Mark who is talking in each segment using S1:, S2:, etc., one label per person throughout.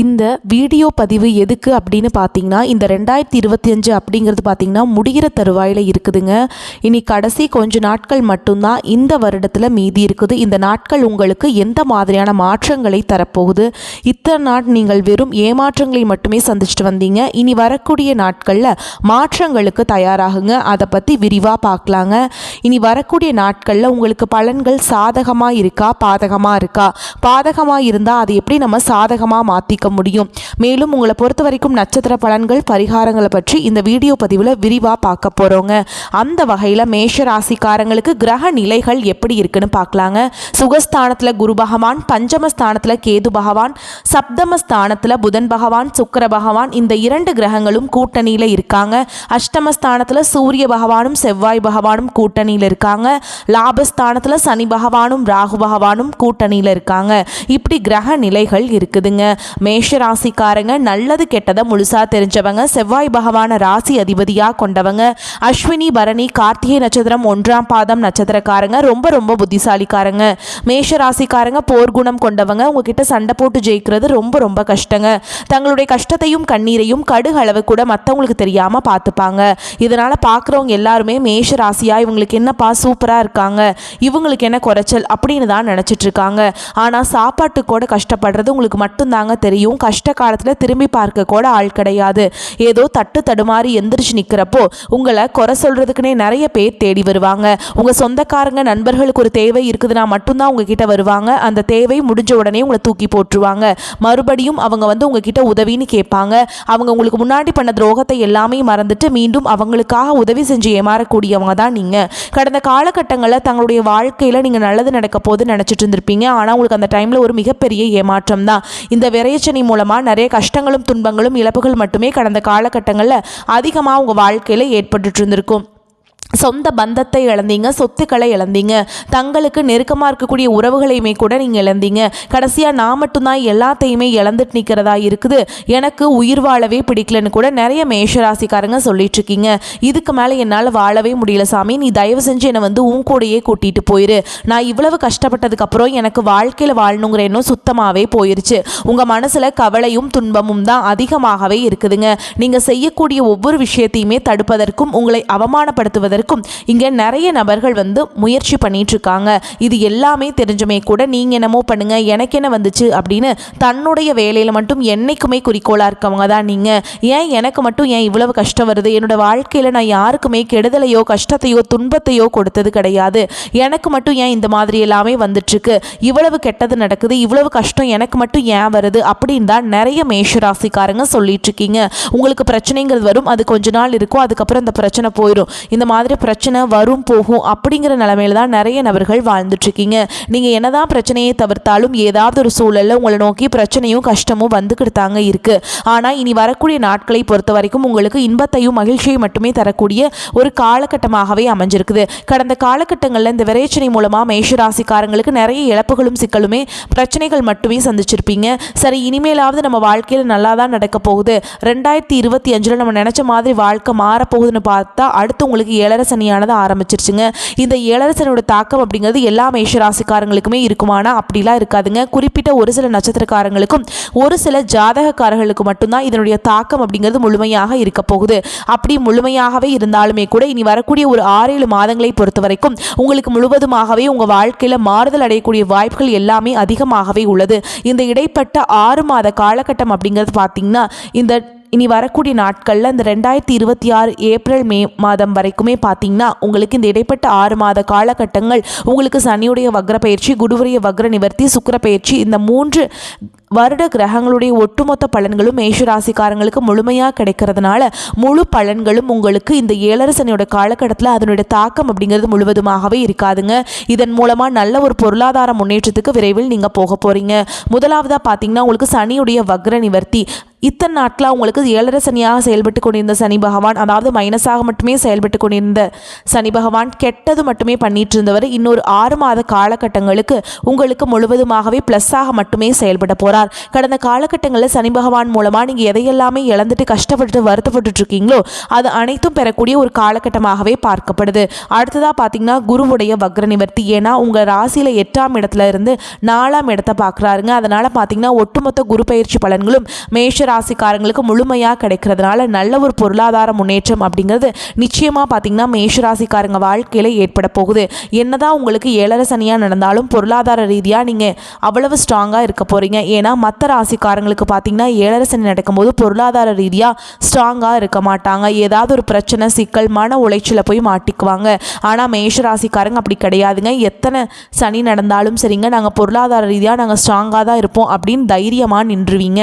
S1: இந்த வீடியோ பதிவு எதுக்கு அப்படின்னு பார்த்தீங்கன்னா இந்த ரெண்டாயிரத்தி இருபத்தி அஞ்சு அப்படிங்கிறது பார்த்தீங்கன்னா முடிகிற தருவாயில் இருக்குதுங்க. இனி கடைசி கொஞ்ச நாட்கள் மட்டும்தான் இந்த வருடத்தில் மீதி இருக்குது. இந்த நாட்கள் உங்களுக்கு எந்த மாதிரியான மாற்றங்களை தரப்போகுது? இத்தனை நாட் நீங்கள் வெறும் ஏமாற்றங்களை மட்டுமே சந்திச்சுட்டு வந்தீங்க. இனி வரக்கூடிய நாட்களில் மாற்றங்களுக்கு தயாராகுங்க. அதை பற்றி விரிவாக பார்க்கலாங்க. இனி வரக்கூடிய நாட்களில் உங்களுக்கு பலன்கள் சாதகமாக இருக்கா? பாதகமாக இருக்கா? பாதகமாக இருந்தால் அதை எப்படி நம்ம சாதகமாக மாற்றிக்க முடியும். மேலும் உங்களை பொறுத்த வரைக்கும் நட்சத்திர பலன்கள் பரிகாரங்களை பற்றி இந்த வீடியோ பதிவில் விரிவாக பார்க்க போகிறோங்க அந்த வகையில் மேஷ ராசிக்காரங்களுக்கு கிரக நிலைகள் எப்படி இருக்குன்னு பார்க்கலாங்க. சுகஸ்தானத்தில் குரு பகவான் பஞ்சமஸ்தானத்தில் கேது பகவான் சப்தமஸ்தானத்தில் புதன் பகவான் சுக்கர பகவான் இந்த இரண்டு கிரகங்களும் கூட்டணியில் இருக்காங்க. அஷ்டமஸ்தானத்தில் சூரிய பகவானும் செவ்வாய் பகவானும் கூட்டணியில் இருக்காங்க. லாபஸ்தானத்தில் சனி பகவானும் ராகு பகவானும் கூட்டணியில் இருக்காங்க. இப்படி கிரக நிலைகள் இருக்குதுங்க. மேஷ ராசிக்காரங்க நல்லது கெட்டதை முழுசா தெரிஞ்சவங்க செவ்வாய் பகவான ராசி அதிபதியாக கொண்டவங்க அஸ்வினி பரணி கார்த்திகை நட்சத்திரம் ஒன்றாம் பாதம் நட்சத்திரக்காரங்க ரொம்ப ரொம்ப புத்திசாலிக்காரங்க. மேஷ ராசிக்காரங்க போர்க்குணம் கொண்டவங்க உங்ககிட்ட சண்டை போட்டு ஜெயிக்கிறது ரொம்ப ரொம்ப கஷ்டங்க. தங்களுடைய கஷ்டத்தையும் கண்ணீரையும் கடுகளவு கூட மற்றவங்களுக்கு தெரியாமல் பார்த்துப்பாங்க இதனால் பார்க்குறவங்க எல்லாருமே மேஷ ராசியா இவங்களுக்கு என்னப்பா சூப்பராக இருக்காங்க இவங்களுக்கு என்ன குறைச்சல் அப்படின்னு தான் நினச்சிட்டு இருக்காங்க. ஆனால் சாப்பாட்டு கூட கஷ்டப்படுறது உங்களுக்கு மட்டும்தாங்க தெரியும். கஷ்ட காலத்தில் திரும்பி பார்க்க கூட ஆள் கிடையாது. ஏதோ தட்டு தடுமாறி எந்திரிச்சு நிற்கிறப்போ உங்களை குறை சொல்கிறதுக்குனே நிறைய பேர் தேடி வருவாங்க. உங்கள் சொந்தக்காரங்க நண்பர்களுக்கு ஒரு தேவை இருக்குதுன்னா மட்டும்தான் உங்ககிட்ட வருவாங்க. அந்த தேவை முடிஞ்ச உடனே உங்களை தூக்கி போட்டுருவாங்க. மறுபடியும் அவங்க வந்து உங்ககிட்ட உதவின்னு கேட்பாங்க. அவங்க உங்களுக்கு முன்னாடி பண்ண துரோகத்தை எல்லாமே மறந்துட்டு மீண்டும் அவங்களுக்காக உதவி செஞ்சு ஏமாறக்கூடியவங்க தான் நீங்கள் கடந்த காலகட்டங்களில் தங்களுடைய வாழ்க்கையில் நீங்கள் நல்லது நடக்க போது நினச்சிட்டு இருந்திருப்பீங்க. ஆனால் உங்களுக்கு அந்த டைமில் ஒரு மிகப்பெரிய ஏமாற்றம் தான் இந்த பிரச்சனை மூலமாக நிறைய கஷ்டங்களும் துன்பங்களும் இழப்புகள் மட்டுமே கடந்த காலகட்டங்களில் அதிகமாக உங்கள் வாழ்க்கையில் ஏற்பட்டுட்டு இருந்திருக்கும். சொந்த பந்தத்தை இழந்தீங்க சொத்துக்களை இழந்தீங்க. தங்களுக்கு நெருக்கமாக இருக்கக்கூடிய உறவுகளையுமே கூட நீங்கள் இழந்தீங்க. கடைசியாக நான் மட்டும்தான் எல்லாத்தையுமே இழந்துட்டு நிற்கிறதா இருக்குது. எனக்கு உயிர் வாழவே பிடிக்கலன்னு கூட நிறைய மேஷராசிக்காரங்க சொல்லிட்டு இருக்கீங்க இதுக்கு மேலே என்னால் வாழவே முடியல சாமி. நீ தயவு செஞ்சு என்னை வந்து உன் கூடயே கூட்டிகிட்டு போயிரு. நான் இவ்வளவு கஷ்டப்பட்டதுக்கப்புறம் எனக்கு வாழ்க்கையில் வாழணுங்கிற எண்ணம் சுத்தமாகவே போயிருச்சு. உங்கள் மனசில் கவலையும் துன்பமும் தான் அதிகமாகவே இருக்குதுங்க. நீங்கள் செய்யக்கூடிய ஒவ்வொரு விஷயத்தையுமே தடுப்பதற்கும் உங்களை அவமானப்படுத்துவதற்கும் இங்கே நிறைய நபர்கள் வந்து முயற்சி பண்ணிட்டு இருக்காங்க இது எல்லாமே தெரிஞ்சுமே கூட நீங்கள் என்னமோ பண்ணுங்க எனக்கு என்ன வந்துச்சு அப்படின்னு தன்னுடைய வேலையில் மட்டும் என்னைக்குமே குறிக்கோளாக இருக்கவங்க தான் நீங்கள் ஏன் எனக்கு மட்டும் ஏன் இவ்வளவு கஷ்டம் வருது? என்னோட வாழ்க்கையில் நான் யாருக்குமே கெடுதலையோ கஷ்டத்தையோ துன்பத்தையோ கொடுத்தது கிடையாது. எனக்கு மட்டும் ஏன் இந்த மாதிரி எல்லாமே வந்துட்டுருக்கு? இவ்வளவு கெட்டது நடக்குது இவ்வளவு கஷ்டம் எனக்கு மட்டும் ஏன் வருது? அப்படின்னு தான் நிறைய மேஷராசிக்காரங்க சொல்லிட்டு இருக்கீங்க உங்களுக்கு பிரச்சனைங்கிறது வரும் அது கொஞ்ச நாள் இருக்கும் அதுக்கப்புறம் அந்த பிரச்சனை போயிடும் இந்த மாதிரி பிரச்சனை வரும் போகும் அப்படிங்கிற நிலமையில தான் நிறைய நபர்கள் வாழ்ந்துட்டுருக்கீங்க. நீங்கள் என்னதான் பிரச்சனையை தவிர்த்தாலும் ஏதாவது ஒரு சூழலில் உங்களை நோக்கி பிரச்சனையும் கஷ்டமும் வந்துக்கிட்டு தாங்க இருக்கு. ஆனால் இனி வரக்கூடிய நாட்களை பொறுத்த வரைக்கும் உங்களுக்கு இன்பத்தையும் மகிழ்ச்சியை மட்டுமே தரக்கூடிய ஒரு காலகட்டமாகவே அமைஞ்சிருக்குது. கடந்த காலகட்டங்களில் இந்த விரைச்சனை மூலமாக மேஷராசிக்காரங்களுக்கு நிறைய இழப்புகளும் சிக்கலுமே பிரச்சனைகள் மட்டுமே சந்திச்சிருப்பீங்க. சரி இனிமேலாவது நம்ம வாழ்க்கையில் நல்லா தான் நடக்க போகுது. ரெண்டாயிரத்தி இருபத்தி அஞ்சில் நம்ம நினச்ச மாதிரி வாழ்க்கை மாறப்போகுதுன்னு பார்த்தா அடுத்து உங்களுக்கு ஏழை ஏழரை சனியானது ஆரம்பிச்சிருச்சுங்க. இந்த ஏழரை சனியோட தாக்கம் அப்படிங்கிறது எல்லா மேஷராசிக்காரங்களுக்குமே இருக்குமானா? அப்படிலாம் இருக்காதுங்க. குறிப்பிட்ட ஒரு சில நட்சத்திரக்காரங்களுக்கும் ஒரு சில ஜாதகக்காரர்களுக்கு மட்டும்தான் இதனுடைய தாக்கம் அப்படிங்கிறது முழுமையாக இருக்க போகுது. அப்படி முழுமையாகவே இருந்தாலுமே கூட இனி வரக்கூடிய ஒரு ஆறேழு மாதங்களை பொறுத்த வரைக்கும் உங்களுக்கு முழுவதுமாகவே உங்கள் வாழ்க்கையில் மாறுதல் அடையக்கூடிய வாய்ப்புகள் எல்லாமே அதிகமாகவே உள்ளது. இந்த இடைப்பட்ட ஆறு மாத காலகட்டம் அப்படிங்கிறது பார்த்தீங்கன்னா இந்த இனி வரக்கூடிய நாட்களில் இந்த ரெண்டாயிரத்தி இருபத்தி ஆறு ஏப்ரல் மே மாதம் வரைக்குமே பார்த்தீங்கன்னா உங்களுக்கு இந்த இடைப்பட்ட ஆறு மாத காலகட்டங்கள் உங்களுக்கு சனியுடைய வக்ர பயிற்சி குருவுடைய வக்ர நிவர்த்தி சுக்கிர பயிற்சி இந்த மூன்று வருட கிரகங்களுடைய ஒட்டுமொத்த பலன்களும் மேஷராசிக்காரங்களுக்கு முழுமையாக கிடைக்கிறதுனால முழு பலன்களும் உங்களுக்கு இந்த ஏழரை சனியோட காலகட்டத்தில் அதனுடைய தாக்கம் அப்படிங்கிறது முழுவதுமாகவே இருக்காதுங்க. இதன் மூலமாக நல்ல ஒரு பொருளாதார முன்னேற்றத்துக்கு விரைவில் நீங்கள் போக போகிறீங்க முதலாவதாக பார்த்தீங்கன்னா உங்களுக்கு சனியுடைய வக்ர நிவர்த்தி இத்தனை நாட்களாக உங்களுக்கு ஏழரை சனியாக செயல்பட்டு கொண்டிருந்த சனி பகவான் அதாவது மைனஸாக மட்டுமே செயல்பட்டு கொண்டிருந்த சனி பகவான் கெட்டது மட்டுமே பண்ணிட்டு இருந்தவர் இன்னொரு ஆறு மாத காலகட்டங்களுக்கு உங்களுக்கு முழுவதுமாகவே ப்ளஸ்ஸாக மட்டுமே செயல்பட போகிறார் கடந்த காலகட்டங்களில் சனி பகவான் மூலமாக நீங்கள் எதையெல்லாமே இழந்துட்டு கஷ்டப்பட்டு வருத்தப்பட்டு இருக்கீங்களோ அது அனைத்தும் பெறக்கூடிய ஒரு காலகட்டமாகவே பார்க்கப்படுது. அடுத்ததாக பார்த்தீங்கன்னா குருவுடைய வக்ர நிவர்த்தி. ஏன்னா உங்கள் ராசியில் எட்டாம் இடத்துல இருந்து நாலாம் இடத்தை பார்க்குறாருங்க அதனால் பார்த்தீங்கன்னா ஒட்டுமொத்த குரு பயிற்சி பலன்களும் மேஷ ராசிக்காரங்களுக்கு முழுமையாக கிடைக்கிறதுனால நல்ல ஒரு பொருளாதார முன்னேற்றம் அப்படிங்கிறது நிச்சயமாக பார்த்தீங்கன்னா மேஷராசிக்காரங்க வாழ்க்கையில் ஏற்பட போகுது. என்னதான் உங்களுக்கு ஏழரை சனியாக நடந்தாலும் பொருளாதார ரீதியாக நீங்கள் அவ்வளவு ஸ்ட்ராங்காக இருக்க போகிறீங்க ஏன்னா மற்ற ராசிக்காரங்களுக்கு பார்த்தீங்கன்னா ஏழரை சனி நடக்கும்போது பொருளாதார ரீதியாக ஸ்ட்ராங்காக இருக்க மாட்டாங்க. ஏதாவது ஒரு பிரச்சனை சிக்கல் மன உளைச்சலை போய் மாட்டிக்குவாங்க. ஆனால் மேஷராசிக்காரங்க அப்படி கிடையாதுங்க. எத்தனை சனி நடந்தாலும் சரிங்க நாங்கள் பொருளாதார ரீதியாக நாங்கள் ஸ்ட்ராங்காக தான் இருப்போம் அப்படின்னு தைரியமாக நின்றுவீங்க.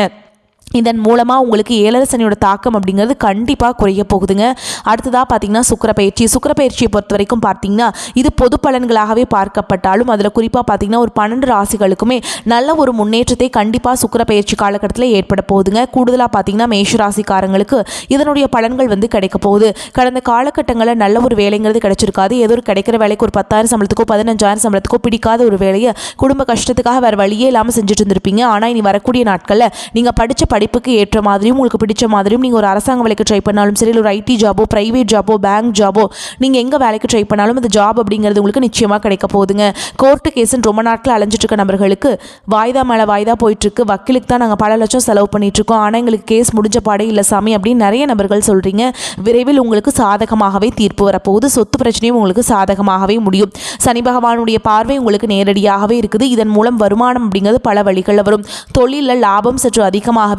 S1: இதன் மூலமாக உங்களுக்கு ஏழரை சனியோட தாக்கம் அப்படிங்கிறது கண்டிப்பாக குறைய போகுதுங்க. அடுத்ததாக பார்த்தீங்கன்னா சுக்கரப்பயிற்சி. சுக்கரப்பயிற்சியை பொறுத்த வரைக்கும் பார்த்தீங்கன்னா இது பொது பலன்களாகவே பார்க்கப்பட்டாலும் அதில் குறிப்பாக பார்த்தீங்கன்னா ஒரு பன்னெண்டு ராசிகளுக்குமே நல்ல ஒரு முன்னேற்றத்தை கண்டிப்பாக சுக்கர பயிற்சி காலகட்டத்தில் ஏற்பட போகுதுங்க. கூடுதலாக பார்த்தீங்கன்னா மேஷ ராசிக்காரங்களுக்கு இதனுடைய பலன்கள் வந்து கிடைக்க போகுது. கடந்த காலகட்டங்களில் நல்ல ஒரு வேலைங்கிறது கிடைச்சிருக்காது. ஏதோ ஒரு கிடைக்கிற வேலைக்கு ஒரு பத்தாயிரம் சம்பளத்துக்கோ பதினஞ்சாயிரம் சம்பளத்துக்கோ பிடிக்காத ஒரு வேலையை குடும்ப கஷ்டத்துக்காக வேறு வழியே இல்லாமல் செஞ்சுட்டு இருந்திருப்பீங்க. ஆனால் இனி வரக்கூடிய நாட்களில் நீங்கள் படித்த படிப்புக்கு ஏற்ற மாதிரியும் உங்களுக்கு பிடிச்ச மாதிரியும் நீங்கள் ஒரு அரசாங்க வேலைக்கு ட்ரை பண்ணாலும் சரி ஒரு ஐடி ஜாபோ ப்ரைவேட் ஜாபோ பேங்க் ஜாபோ நீங்கள் எங்கே வேலைக்கு ட்ரை பண்ணாலும் அந்த ஜாப் அப்படிங்கிறது உங்களுக்கு நிச்சயமாக கிடைக்க போகுதுங்க. கோர்ட்டு கேஸுன்னு ரொம்ப நாட்கள் அலைஞ்சிட்டு இருக்க நபர்களுக்கு வாய்தா மேலே வாய்தா போயிட்டுருக்கு வக்கீலுக்கு தான் நாங்கள் பல லட்சம் செலவு பண்ணிகிட்ருக்கோம் ஆனால் எங்களுக்கு கேஸ் முடிஞ்ச பாடே இல்லை சாமி அப்படின்னு நிறைய நபர்கள் சொல்கிறீங்க விரைவில் உங்களுக்கு சாதகமாகவே தீர்ப்பு வரப்போகுது. சொத்து பிரச்சனையும் உங்களுக்கு சாதகமாகவே முடியும். சனி பகவானுடைய பார்வை உங்களுக்கு நேரடியாகவே இருக்குது. இதன் மூலம் வருமானம் அப்படிங்கிறது பல வழிகளில் வரும். தொழிலில் லாபம் சற்று அதிகமாகவே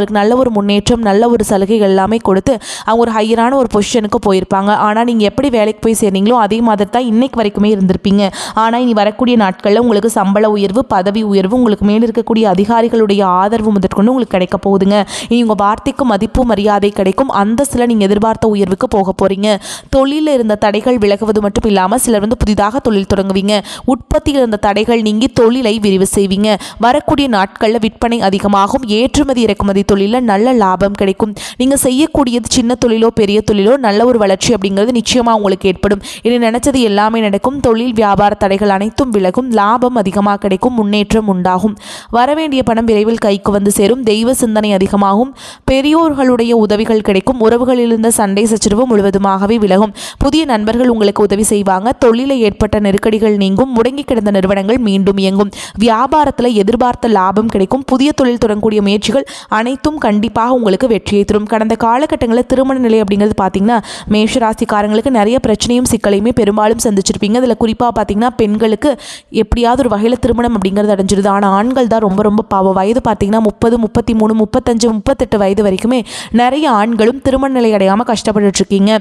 S1: அவங்களுக்கு நல்ல ஒரு முன்னேற்றம் நல்ல ஒரு சலுகைகள் எல்லாமே கொடுத்து அவங்க ஒரு ஹையரான ஒரு பொசிஷனுக்கு போயிருப்பாங்க. ஆனால் நீங்கள் எப்படி வேலைக்கு போய் சேர்ந்தீங்களோ அதே மாதிரி தான் இன்னைக்கு வரைக்குமே இருந்திருப்பீங்க. ஆனால் இனி வரக்கூடிய நாட்களில் உங்களுக்கு சம்பள உயர்வு பதவி உயர்வு உங்களுக்கு மேலே இருக்கக்கூடிய அதிகாரிகளுடைய ஆதரவு முதற்கொண்டு உங்களுக்கு கிடைக்க போகுதுங்க. இனி உங்கள் வார்த்தைக்கு மதிப்பு மரியாதை கிடைக்கும். அந்தஸ்தில் நீங்கள் எதிர்பார்த்த உயர்வுக்கு போக போகிறீங்க தொழிலில் இருந்த தடைகள் விலகுவது மட்டும் இல்லாமல் சிலர் வந்து புதிதாக தொழில் தொடங்குவீங்க. உற்பத்தியில் இருந்த தடைகள் நீங்கி தொழிலை விரிவு செய்வீங்க. வரக்கூடிய நாட்களில் விற்பனை அதிகமாகும். ஏற்றுமதி இறக்குமதி தொழிலில் நல்ல லாபம் கிடைக்கும். நீங்கள் செய்யக்கூடியது சின்ன தொழிலோ பெரிய தொழிலோ நல்ல ஒரு வளர்ச்சி அப்படிங்கிறது நிச்சயமாக உங்களுக்கு ஏற்படும். இனி நினைச்சது எல்லாமே நடக்கும். தொழில் வியாபார தடைகள் அனைத்தும் விலகும். லாபம் அதிகமாக கிடைக்கும். முன்னேற்றம் உண்டாகும். வரவேண்டிய பணம் விரைவில் கைக்கு வந்து சேரும். தெய்வ சிந்தனை அதிகமாகும். பெரியோர்களுடைய உதவிகள் கிடைக்கும். உறவுகளில் இருந்த சண்டை சச்சரவு முழுவதுமாகவே விலகும். புதிய நண்பர்கள் உங்களுக்கு உதவி செய்வாங்க. தொழிலில் ஏற்பட்ட நெருக்கடிகள் நீங்கும். முடங்கி கிடந்த நிறுவனங்கள் மீண்டும் இயங்கும். வியாபாரத்தில் எதிர்பார்த்த லாபம் கிடைக்கும். புதிய தொழில் தொடங்கக்கூடிய முயற்சிகள் அனைத்து அனைத்தும் கண்டிப்பாக உங்களுக்கு வெற்றியை தரும். கடந்த காலகட்டங்களில் திருமண நிலை அப்படிங்கிறது பார்த்தீங்கன்னா மேஷராசிக்காரங்களுக்கு நிறைய பிரச்சனையும் சிக்கலையுமே பெரும்பாலும் சந்திச்சிருப்பீங்க. அதில் குறிப்பாக பார்த்தீங்கன்னா பெண்களுக்கு எப்படியாவது ஒரு வகையில் திருமணம் அப்படிங்கிறது அடைஞ்சிருது. ஆனால் ஆண்கள் தான் ரொம்ப ரொம்ப பாவம். வயது பார்த்தீங்கன்னா முப்பது முப்பத்தி மூணு முப்பத்தஞ்சு முப்பத்தெட்டு வயது வரைக்குமே நிறைய ஆண்களும் திருமண நிலை அடையாமல் கஷ்டப்பட்டுட்ருக்கீங்க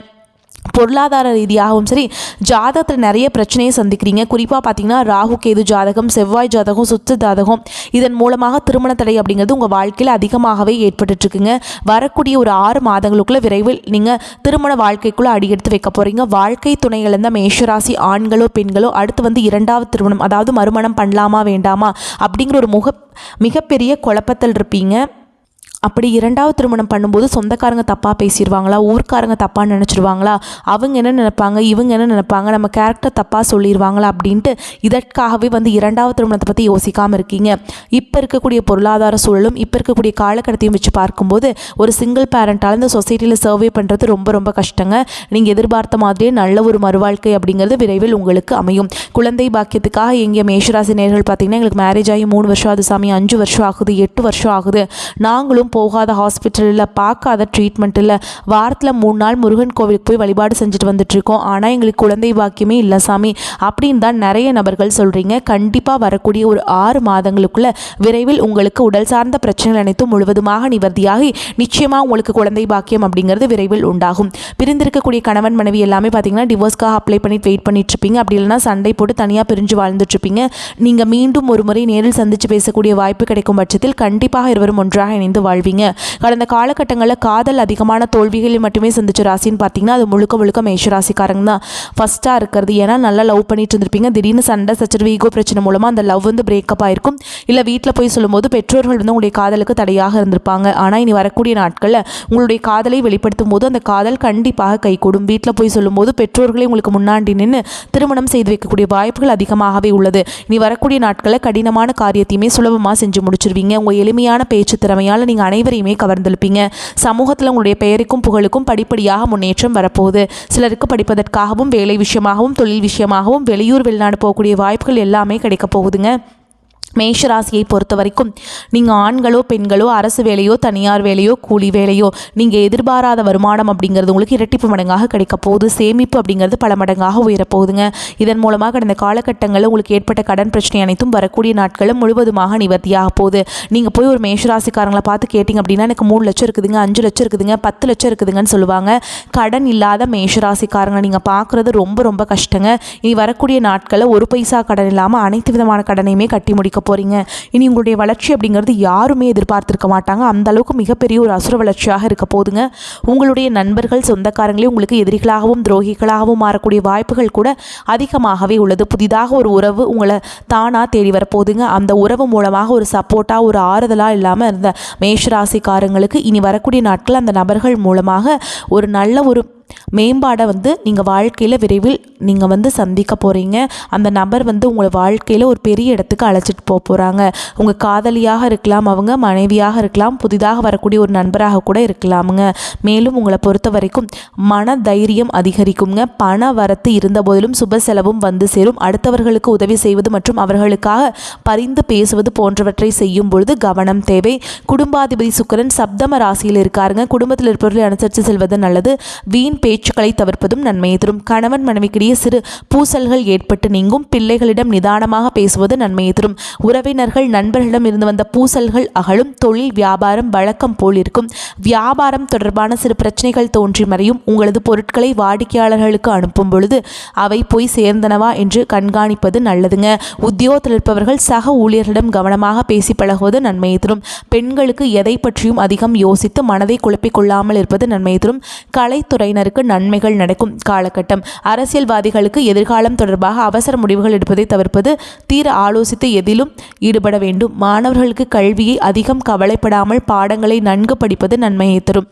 S1: பொருளாதார ரீதியாகவும் சரி ஜாதகத்தில் நிறைய பிரச்சனையை சந்திக்கிறீங்க. குறிப்பாக பார்த்தீங்கன்னா ராகு கேது ஜாதகம் செவ்வாய் ஜாதகம் சுத்த ஜாதகம் இதன் மூலமாக திருமண தடை அப்படிங்கிறது உங்கள் வாழ்க்கையில் அதிகமாகவே ஏற்பட்டுட்ருக்குங்க. வரக்கூடிய ஒரு ஆறு மாதங்களுக்குள்ள விரைவில் நீங்கள் திருமண வாழ்க்கைக்குள்ளே அடியெடுத்து வைக்க போகிறீங்க வாழ்க்கை துணைகளில் மேஷராசி ஆண்களோ பெண்களோ அடுத்து வந்து இரண்டாவது திருமணம் அதாவது மறுமணம் பண்ணலாமா வேண்டாமா அப்படிங்கிற ஒரு முக மிகப்பெரிய குழப்பத்தில் இருப்பீங்க அப்படி இரண்டாவது திருமணம் பண்ணும்போது சொந்தக்காரங்க தப்பாக பேசிடுவாங்களா? ஊர்க்காரங்க தப்பாக நினச்சிருவாங்களா? அவங்க என்ன நினைப்பாங்க? இவங்க என்ன நினைப்பாங்க? நம்ம கேரக்டர் தப்பாக சொல்லிடுவாங்களா? அப்படின்ட்டு இதற்காகவே வந்து இரண்டாவது திருமணத்தை பற்றி யோசிக்காமல் இருக்கீங்க. இப்போ இருக்கக்கூடிய பொருளாதார சூழலும் இப்போ இருக்கக்கூடிய காலகட்டத்தையும் வச்சு பார்க்கும்போது ஒரு சிங்கிள் பேரண்ட்டால் இந்த சொசைட்டியில் சர்வே பண்ணுறது ரொம்ப ரொம்ப கஷ்டங்க. நீங்கள் எதிர்பார்த்த மாதிரியே நல்ல ஒரு மறுவாழ்க்கை அப்படிங்கிறது விரைவில் உங்களுக்கு அமையும். குழந்தை பாக்கியத்துக்காக எங்கள் மேஷராசி நேர்கள் பார்த்தீங்கன்னா எங்களுக்கு மேரேஜ் ஆகி மூணு வருஷம் ஆகுது சாமி. அஞ்சு வருஷம் ஆகுது எட்டு வருஷம் ஆகுது. நாங்களும் போகாத ஹாஸ்பிட்டலில் பார்க்காத ட்ரீட்மெண்ட்டில் வாரத்தில் மூணு நாள் முருகன் கோவிலுக்கு போய் வழிபாடு செஞ்சுட்டு வந்துட்டுருக்கோம். ஆனால் எங்களுக்கு குழந்தை பாக்கியமே இல்லை சாமி. அப்படின்னு தான் நிறைய நபர்கள் சொல்கிறீங்க கண்டிப்பாக வரக்கூடிய ஒரு ஆறு மாதங்களுக்குள்ள விரைவில் உங்களுக்கு உடல் சார்ந்த பிரச்சனைகள் அனைத்தும் முழுவதுமாக நிவர்த்தியாகி நிச்சயமாக உங்களுக்கு குழந்தை பாக்கியம் அப்படிங்கிறது விரைவில் உண்டாகும். பிரிந்திருக்கக்கூடிய கணவன் மனைவி எல்லாமே பார்த்தீங்கன்னா டிவோர்ஸ்க்காக அப்ளை பண்ணிட்டு வெயிட் பண்ணிட்டு இருப்பீங்க அப்படி இல்லைன்னா சண்டை போட்டு தனியாக பிரிஞ்சு வாழ்ந்துட்டு இருப்பீங்க நீங்கள் மீண்டும் ஒரு முறை நேரில் சந்தித்து பேசக்கூடிய வாய்ப்பு கிடைக்கும் பட்சத்தில் கண்டிப்பாக இருவரும் ஒன்றாக இணைந்து வாழ் வாழ்வீங்க கடந்த காலகட்டங்களில் காதல் அதிகமான தோல்விகளை மட்டுமே சந்திச்ச ராசின்னு பார்த்தீங்கன்னா அது முழுக்க முழுக்க மேஷராசிக்காரங்க தான். ஃபஸ்ட்டாக இருக்கிறது. ஏன்னா நல்லா லவ் பண்ணிட்டு இருந்திருப்பீங்க. திடீர்னு சண்டை சச்சரவு ஈகோ பிரச்சனை மூலமாக அந்த லவ் வந்து பிரேக்கப் ஆயிருக்கும். இல்லை வீட்டில் போய் சொல்லும்போது பெற்றோர்கள் வந்து உங்களுடைய காதலுக்கு தடையாக இருந்திருப்பாங்க. ஆனால் இனி வரக்கூடிய நாட்களில் உங்களுடைய காதலை வெளிப்படுத்தும் போது அந்த காதல் கண்டிப்பாக கைகூடும். வீட்டில் போய் சொல்லும்போது பெற்றோர்களே உங்களுக்கு முன்னாடி நின்று திருமணம் செய்து வைக்கக்கூடிய வாய்ப்புகள் அதிகமாகவே உள்ளது. இனி வரக்கூடிய நாட்களில் கடினமான காரியத்தையுமே சுலபமாக செஞ்சு முடிச்சிருவீங்க. உங்கள் எளிமையான பேச்சு திறமையால் நீங்கள் அனைவரையுமே கவர்ந்திருப்பீங்க சமூகத்தில் உங்களுடைய பெயருக்கும் புகழுக்கும் படிப்படியாக முன்னேற்றம் வரப்போகுது. சிலருக்கு படிப்பதற்காகவும் வேலை விஷயமாகவும் தொழில் விஷயமாகவும் வெளியூர் வெளிநாடு போகக்கூடிய வாய்ப்புகள் எல்லாமே கிடைக்க போகுதுங்க. மேஷராசியை பொறுத்த வரைக்கும் நீங்கள் ஆண்களோ பெண்களோ அரசு வேலையோ தனியார் வேலையோ கூலி வேலையோ நீங்கள் எதிர்பாராத வருமானம் அப்படிங்கிறது உங்களுக்கு இரட்டிப்பு மடங்காக கிடைக்க போகுது. சேமிப்பு அப்படிங்கிறது பல மடங்காக உயரப்போகுதுங்க. இதன் மூலமாக கடந்த காலகட்டங்களில் உங்களுக்கு ஏற்பட்ட கடன் பிரச்சனை அனைத்தும் வரக்கூடிய நாட்களும் முழுவதுமாக நிவர்த்தியாக போகுது. நீங்கள் போய் ஒரு மேஷராசிக்காரங்களை பார்த்து கேட்டிங்க அப்படின்னா எனக்கு மூணு லட்சம் இருக்குதுங்க அஞ்சு லட்சம் இருக்குதுங்க பத்து லட்சம் இருக்குதுங்கன்னு சொல்லுவாங்க. கடன் இல்லாத மேஷராசிக்காரங்களை நீங்கள் பார்க்குறது ரொம்ப ரொம்ப கஷ்டங்க. இனி வரக்கூடிய நாட்களில் ஒரு பைசா கடன் இல்லாமல் அனைத்து விதமான கடனையுமே கட்டி முடிக்க போகிறீங்க இனி உங்களுடைய வளர்ச்சி அப்படிங்கிறது யாருமே எதிர்பார்த்திருக்க மாட்டாங்க. அந்த அளவுக்கு மிகப்பெரிய ஒரு அசுர வளர்ச்சியாக இருக்க போதுங்க. உங்களுடைய நண்பர்கள் சொந்தக்காரங்களே உங்களுக்கு எதிரிகளாகவும் துரோகிகளாகவும் மாறக்கூடிய வாய்ப்புகள் கூட அதிகமாகவே உள்ளது. புதிதாக ஒரு உறவு உங்களை தானாக தேடி வரப்போகுதுங்க அந்த உறவு மூலமாக ஒரு சப்போர்ட்டாக ஒரு ஆறுதலாக இல்லாமல் இருந்த மேஷராசிக்காரங்களுக்கு இனி வரக்கூடிய நாட்கள் அந்த நபர்கள் மூலமாக ஒரு நல்ல ஒரு மேம்பாடை வந்து நீங்கள் வாழ்க்கையில் விரைவில் நீங்கள் வந்து சந்திக்க போகிறீங்க அந்த நபர் வந்து உங்களை வாழ்க்கையில் ஒரு பெரிய இடத்துக்கு அழைச்சிட்டு போக போகிறாங்க உங்கள் காதலியாக இருக்கலாம் அவங்க மனைவியாக இருக்கலாம் புதிதாக வரக்கூடிய ஒரு நண்பராக கூட இருக்கலாமுங்க. மேலும் உங்களை பொறுத்த வரைக்கும் மன தைரியம் அதிகரிக்குங்க. பண வரத்து இருந்த போதிலும் சுப செலவும் வந்து சேரும். அடுத்தவர்களுக்கு உதவி செய்வது மற்றும் அவர்களுக்காக பரிந்து பேசுவது போன்றவற்றை செய்யும் பொழுது கவனம் தேவை. குடும்பாதிபதி சுக்கரன் சப்தம ராசியில் இருக்காருங்க. குடும்பத்தில் இருப்பவர்களை அனுசரித்து செல்வது நல்லது. வீண் பேச்சுக்களை தவிர்ப்பதும் நன்மையை தரும். கணவன் மனைவிக்கிடையே சிறு பூசல்கள் ஏற்பட்டு நீங்கும். பிள்ளைகளிடம் நிதானமாக பேசுவது நன்மையை தரும். உறவினர்கள் நண்பர்களிடம் இருந்து வந்த பூசல்கள் அகலும். தொழில் வியாபாரம் வழக்கம் போல் இருக்கும். வியாபாரம் தொடர்பான சிறு பிரச்சனைகள் தோன்றி மறையும். உங்களது பொருட்களை வாடிக்கையாளர்களுக்கு அனுப்பும் பொழுது அவை போய் சேர்ந்தனவா என்று கண்காணிப்பது நல்லதுங்க. உத்தியோகத்தில் இருப்பவர்கள் சக ஊழியர்களிடம் கவனமாக பேசி பழகுவது நன்மையை தரும். பெண்களுக்கு எதை பற்றியும் அதிகம் யோசித்து மனதை குழப்பிக் கொள்ளாமல் இருப்பது நன்மையை தரும். கலைத்துறையினருக்கு நன்மைகள் நடக்கும் காலகட்டம். அரசியல்வாதிகளுக்கு எதிர்காலம் தொடர்பாக அவசர முடிவுகள் எடுப்பதை தவிர்ப்பது தீர ஆலோசித்து எதிலும் ஈடுபட வேண்டும். மாணவர்களுக்கு கல்வியை அதிகம் கவலைப்படாமல் பாடங்களை நன்கு படிப்பது நன்மையை தரும்.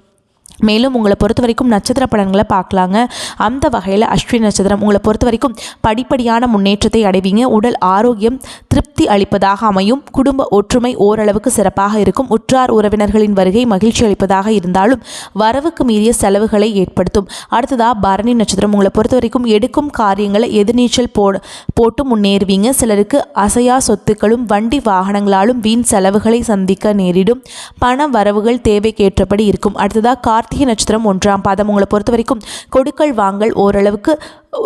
S1: மேலும் உங்களை பொறுத்த வரைக்கும் நட்சத்திர பலன்களை பார்க்கலாங்க. அந்த வகையில் அஸ்வினி நட்சத்திரம் உங்களை பொறுத்த வரைக்கும் படிப்படியான முன்னேற்றத்தை அடைவீங்க. உடல் ஆரோக்கியம் திருப்தி அளிப்பதாக அமையும். குடும்ப ஒற்றுமை ஓரளவுக்கு சிறப்பாக இருக்கும். உற்றார் உறவினர்களின் வருகை மகிழ்ச்சி அளிப்பதாக இருந்தாலும் வரவுக்கு மீறிய செலவுகளை ஏற்படுத்தும். அடுத்ததாக பரணி நட்சத்திரம் உங்களை பொறுத்த வரைக்கும் எடுக்கும் காரியங்களை எதிர்நீச்சல் போட போட்டு முன்னேறுவீங்க. சிலருக்கு அசையா சொத்துக்களும் வண்டி வாகனங்களாலும் வீண் செலவுகளை சந்திக்க நேரிடும். பண வரவுகள் தேவைக்கேற்றபடி இருக்கும். அடுத்ததாக கார் கார்த்திகை நட்சத்திரம் ஒன்றாம் பாதம். உங்களை பொறுத்த வரைக்கும் கொடுக்கல் வாங்கல் ஓரளவுக்கு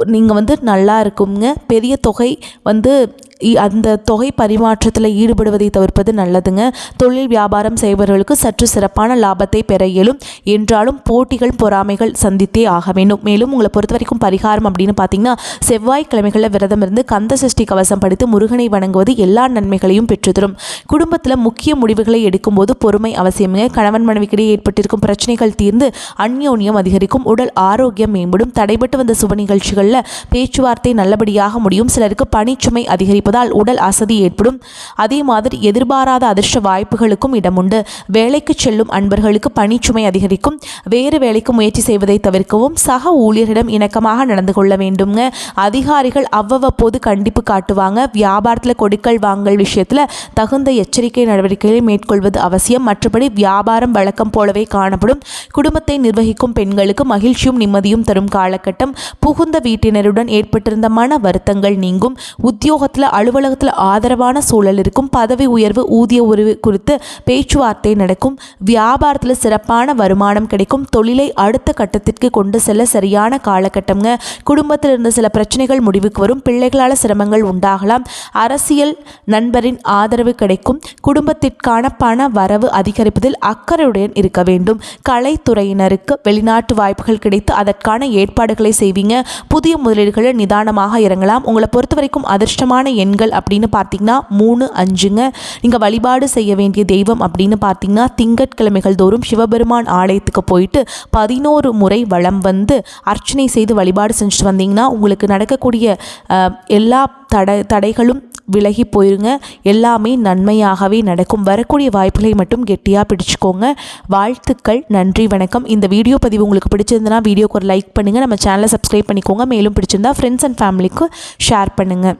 S1: நீங்கள் வந்து நல்லா இருக்குங்க பெரிய தொகை வந்து இ- அந்த தொகை பரிமாற்றத்தில் ஈடுபடுவதை தவிர்ப்பது நல்லதுங்க. தொழில் வியாபாரம் செய்பவர்களுக்கு சற்று சிறப்பான லாபத்தை பெற இயலும். என்றாலும் போட்டிகள் பொறாமைகள் சந்தித்தே ஆக வேண்டும். மேலும் உங்களை பொறுத்த வரைக்கும் பரிகாரம் அப்படின்னு பார்த்தீங்கன்னா செவ்வாய்க்கிழமைகளில் விரதம் இருந்து கந்த சஷ்டி கவசம் படித்து முருகனை வணங்குவது எல்லா நன்மைகளையும் பெற்றுத்தரும். குடும்பத்தில் முக்கிய முடிவுகளை எடுக்கும்போது பொறுமை அவசியமுங்க. கணவன் மனைவிக்கிடையே ஏற்பட்டிருக்கும் பிரச்சனைகள் தீர்ந்து அந்யோன்யம் அதிகரிக்கும். உடல் ஆரோக்கியம் மேம்படும். தடைபட்டு வந்த சுப நிகழ்ச்சிகளில் பேச்சுவார்த்தை நல்லபடியாக முடியும். சிலருக்கு பணிச்சுமை அதிகரிப்பதால் உடல் அசதி ஏற்படும். அதே மாதிரி எதிர்பாராத அதிர்ஷ்ட வாய்ப்புகளுக்கும் இடம் உண்டு வேலைக்கு செல்லும் அன்பர்களுக்கு பணிச்சுமை அதிகரிக்கும். வேறு வேலைக்கு முயற்சி செய்வதை தவிர்க்கவும் சக ஊழியரிடம் இணக்கமாக நடந்து கொள்ள வேண்டுங்க அதிகாரிகள் அவ்வப்போது கண்டிப்பு காட்டுவாங்க. வியாபாரத்தில் கொடுக்கல் வாங்கல் விஷயத்தில் தகுந்த எச்சரிக்கை நடவடிக்கைகளை மேற்கொள்வது அவசியம். மற்றபடி வியாபாரம் வழக்கம் போலவே காணப்படும். குடும்பத்தை நிர்வகிக்கும் பெண்களுக்கு மகிழ்ச்சியும் நிம்மதியும் தரும் காலகட்டம். புகுந்த வீட்டினருடன் ஏற்பட்டிருந்த மன வருத்தங்கள் நீங்கும். உத்தியோகத்தில் அலுவலகத்தில் ஆதரவான சூழல் இருக்கும். பதவி உயர்வு ஊதிய உறவு குறித்து பேச்சுவார்த்தை நடக்கும். வியாபாரத்தில் சிறப்பான வருமானம் கிடைக்கும். தொழிலை அடுத்த கட்டத்திற்கு கொண்டு செல்ல சரியான காலகட்டம்ங்க. குடும்பத்தில் இருந்த சில பிரச்சனைகள் முடிவுக்கு வரும். பிள்ளைகளால் சிரமங்கள் உண்டாகலாம். அரசியல் நண்பரின் ஆதரவு கிடைக்கும். குடும்பத்திற்கான பண வரவு அதிகரிப்பதில் அக்கறையுடன் இருக்க வேண்டும். கலைத்துறையினருக்கு வெளிநாட்டு வாய்ப்புகள் கிடைத்து அதற்கான ஏற்பாடுகளை செய்வீங்க. புதிய முதலீடுகளில் நிதானமாக இறங்கலாம். உங்களை பொறுத்த வரைக்கும் அதிர்ஷ்டமான எண்கள் அப்படின்னு பார்த்தீங்கன்னா மூணு அஞ்சுங்க. நீங்கள் வழிபாடு செய்ய வேண்டிய தெய்வம் அப்படின்னு பார்த்தீங்கன்னா திங்கட்கிழமைகள் தோறும் சிவபெருமான் ஆலயத்துக்கு போயிட்டு பதினோரு முறை வளம் வந்து அர்ச்சனை செய்து வழிபாடு செஞ்சுட்டு வந்தீங்கன்னா உங்களுக்கு நடக்கக்கூடிய எல்லா தடை தடைகளும் விலகி போயிருங்க. எல்லாமே நன்மையாகவே நடக்கும். வரக்கூடிய வாய்ப்புகளை மட்டும் கெட்டியாக பிடிச்சிக்கோங்க. வாழ்த்துக்கள் நன்றி வணக்கம். இந்த வீடியோ பதிவு உங்களுக்கு பிடிச்சிருந்தனா வீடியோக்கு ஒரு லைக் பண்ணுங்கள் நம்ம சேனலை சப்ஸ்கிரைப் பண்ணிக்கோங்க. மேலும் பிடிச்சிருந்தா ஃப்ரெண்ட்ஸ் அண்ட் ஃபேமிலிக்கு ஷேர் பண்ணுங்கள்